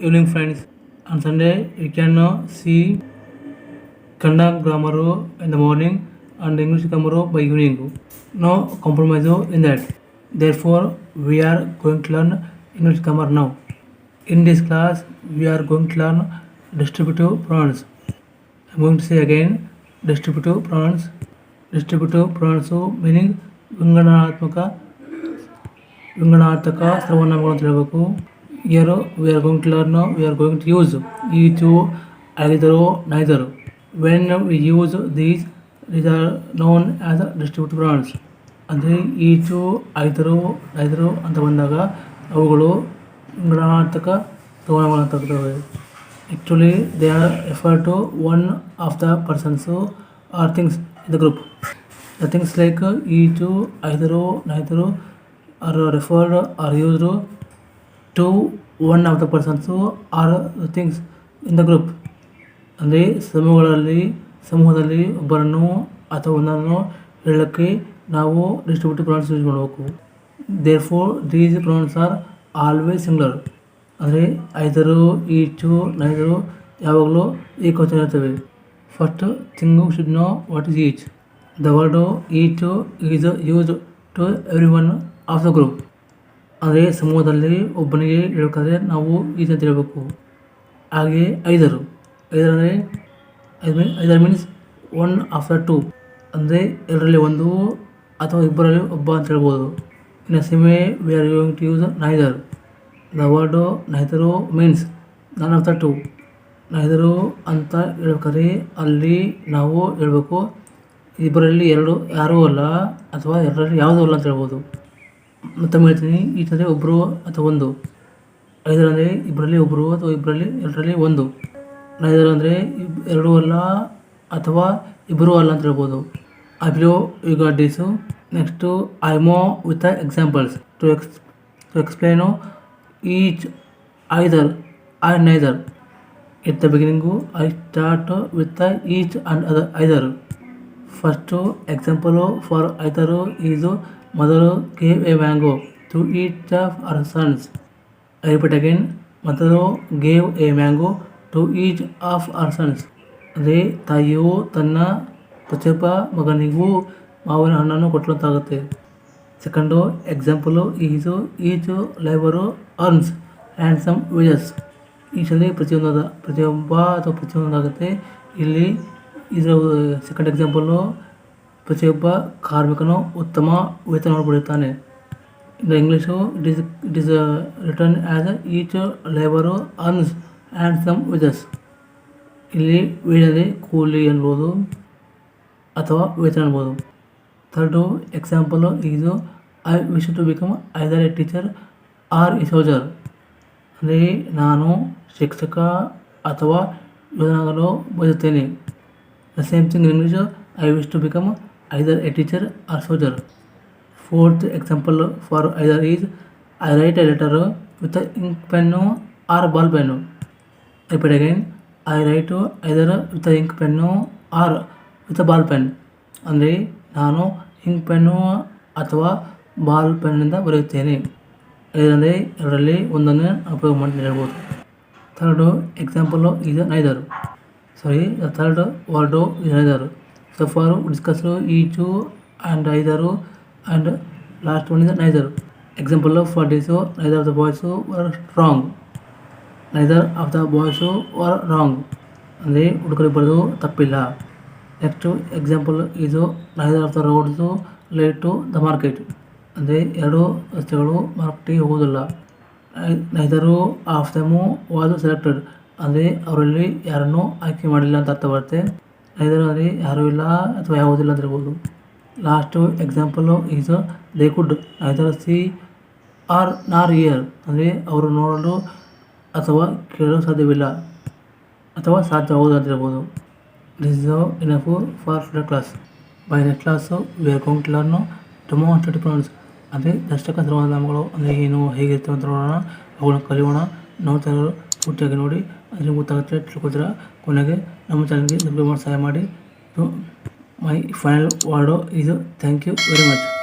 Evening friends on Sunday you can see Kannada grammar in the morning and English grammar by evening no compromise in that therefore we are going to learn English grammar now in this class we are going to learn distributive pronouns I going to say again distributive pronouns distributive pronouns meaning వింగణాత్మక వింగణాత్మక సర్వనామకులను తెలుపుకు ಸರ್ವನಾಮಗಳು ಅಂತ ಹೇಳಬೇಕು here we are going to learn we are going to use each either neither when we use these these are known as a distributive pronouns ಅಂದರೆ each either neither ಅಂತ ಬಂದಾಗ ಅವುಗಳು ವಿಂಗಡಣಾತ್ಮಕ ಸರ್ವನಾಮಗಳು ಅಂತ ಆಗ್ತವೆ actually they are refer to one of the persons or things in the group The things like uh, each, either, neither are referred or one of the persons or the things in the group. ಅಂದರೆ ಸಮೂಹಗಳಲ್ಲಿ, ಸಮೂಹದಲ್ಲಿ ಒಬ್ಬರನ್ನು ಅಥವಾ ಒಂದನ್ನು ಹೇಳೋಕ್ಕೆ ನಾವು distributive pronouns use ಮಾಡಬೇಕು. Therefore these pronouns are always singular ಅಂದರೆ ಐದರು, ಈಚು, ನೈದರು ಯಾವಾಗಲೂ ಈ ಕ್ವಶನ್ ಇರ್ತವೆ first thing should know what is each the word each is use to every one of the group ಅಂದರೆ ಸಮೂಹದಲ್ಲಿ ಒಬ್ಬನಿಗೆ ಹೇಳ್ಬೇಕಾದ್ರೆ ನಾವು ಈ ಅಂತ ಹೇಳಬೇಕು. ಹಾಗೆ ಐದರು. ಐದರ ಅಂದರೆ ಐದು ಐದರ ಮೀನ್ಸ್ ಒನ್ ಆಫ್ಟರ್ ಟೂ ಅಂದರೆ ಎರಡರಲ್ಲಿ ಒಂದು ಅಥವಾ ಇಬ್ಬರಲ್ಲಿ ಒಬ್ಬ ಅಂತ ಹೇಳ್ಬೋದು. ಇನ್ನು ಸಿಮೆ we are going to use neither the word neither means none of the two neither ಅಂತ ಹೇಳ್ಬೇಕಾದ್ರೆ ಅಲ್ಲಿ ನಾವು ಹೇಳಬೇಕು ಇಬ್ಬರಲ್ಲಿ ಎರಡು ಯಾರೂ ಅಲ್ಲ ಅಥವಾ ಎರಡರಲ್ಲಿ ಯಾವುದೂ ಅಲ್ಲ ಅಂತ ಹೇಳ್ಬೋದು. ಮತ್ತೊಮ್ಮೆ ಹೇಳ್ತೀನಿ ಈತಂದರೆ ಒಬ್ಬರು ಅಥವಾ ಒಂದು. ಐದರಂದರೆ ಇಬ್ಬರಲ್ಲಿ ಒಬ್ಬರು ಅಥವಾ ಇಬ್ಬರಲ್ಲಿ ಎರಡರಲ್ಲಿ ಒಂದು. ನೈದರ್ ಅಂದರೆ ಎರಡೂ ಅಲ್ಲ ಅಥವಾ ಇಬ್ಬರೂ ಅಲ್ಲ ಅಂತ ಹೇಳ್ಬೋದು. I believe you got these next I move with examples to X to explain each either I neither at the beginning I start with each and other either first example for either is ಮೊದಲು gave a mango to of our sons. I repeat again ಮೊದಲು gave a mango to each of our sons. ಅದೇ ತಾಯಿಯು ತನ್ನ ಪ್ರತಿಯೊಬ್ಬ ಮಗನಿಗೂ ಮಾವಿನ ಹಣ್ಣನ್ನು ಕೊಟ್ಟಂತಾಗುತ್ತೆ. Second example each each labourer earns and some wages ಈಚಲ್ಲಿ ಪ್ರತಿಯೊಂದಾದ, ಪ್ರತಿಯೊಬ್ಬ ಅಥವಾ ಪ್ರತಿಯೊಂದಾಗುತ್ತೆ. ಇಲ್ಲಿ, ಇದರ ಸೆಕೆಂಡ್ ಎಕ್ಸಾಂಪಲ್ಲು ಪ್ರತಿಯೊಬ್ಬ ಕಾರ್ಮಿಕನು ಉತ್ತಮ ವೇತನವನ್ನು ಪಡೆಯುತ್ತಾನೆ. In English it is it is return as each labour earns and some wages ಇಲ್ಲಿ ವೇಜಲ್ಲಿ ಕೂಲಿ ಎನ್ಬೋದು ಅಥವಾ ವೇತನ ಅನ್ಬೋದು ಥರ್ಡು ಎಕ್ಸಾಂಪಲು ಇದು I wish to become either a teacher or a soldier ಅಂದರೆ ನಾನು ಶಿಕ್ಷಕ ಅಥವಾ ಯೋಧನಾಗಲು ಬಯಸುತ್ತೇನೆ. The same thing English I wish to become either a teacher or soldier fourth example for either is I write a letter with ink pen or ball pen repeat again I write either with ink pen or with ball pen ಅಂದರೆ ನಾನು ink pen ಅಥವಾ ball ಪೆನ್ನಿಂದ ಬರೆಯುತ್ತೇನೆ. ಇದರಲ್ಲಿ ಎರಡರಲ್ಲಿ ಒಂದನ್ನು ಉಪಯೋಗ ಮಾಡಿ ಹೇಳ್ಬೋದು. ಥರ್ಡು ಎಕ್ಸಾಂಪಲು ಇದು ನೈದರು ಸಾರಿ ಥರ್ಡ್ ವರ್ಡು ಇದು neither so far discuss each and either and last one is neither. Example for these neither of the boys were strong neither of the boys were wrong ಅಂದರೆ ಹುಡುಗರು ಬರೋದು ತಪ್ಪಿಲ್ಲ. Next example ಇದು neither of the roads lead to the market ಅಂದರೆ ಎರಡು ರಸ್ತೆಗಳು ಮಾರ್ಕೆಟಿಗೆ ಹೋಗೋದಿಲ್ಲ neither of them was selected ಅಂದರೆ ಅವರಲ್ಲಿ ಯಾರನ್ನೂ ಆಯ್ಕೆ ಮಾಡಿಲ್ಲ ಅಂತ ಅರ್ಥ ಬರುತ್ತೆ. ಅಂದರೆ ಯಾರೂ ಇಲ್ಲ ಅಥವಾ ಯಾವುದಿಲ್ಲ ಅಂತ ಹೇಳ್ಬೋದು last example is they could neither see or nor hear ಅಂದರೆ ಅವರು ನೋಡಲು ಅಥವಾ ಕೇಳಲು ಸಾಧ್ಯವಿಲ್ಲ ಅಥವಾ ಸಾಧ್ಯವಾಗುವುದು ಅಂತ ಹೇಳ್ಬೋದು this is enough for today class bye next class we are going to learn demonstrative pronouns ಅಂದರೆ ದರ್ಶಕ ಸರ್ವನಾಮಗಳು ಅಂದರೆ ಏನು, ಹೇಗಿರ್ತವೆ ಅಂತ ನೋಡೋಣ, ಅವುಗಳನ್ನು ಕಲಿಯೋಣ. ನೋಡ್ತಾ ಪೂರ್ತಿಯಾಗಿ ನೋಡಿ ಅದರಿಂದ ಗೊತ್ತಾಗುತ್ತೆ ತಿಳ್ಕೊತೀರ ಕೊನೆಗೆ ನಮ್ಮ ಚಾನಲ್ಗೆ ಸಬ್ಸ್ಕ್ರೈಬ್ ಮಾಡಿ ಸಹಾಯ ಮಾಡಿ ಮೈ ಫೈನಲ್ ವಾರ್ಡು ಇದು. Thank you very much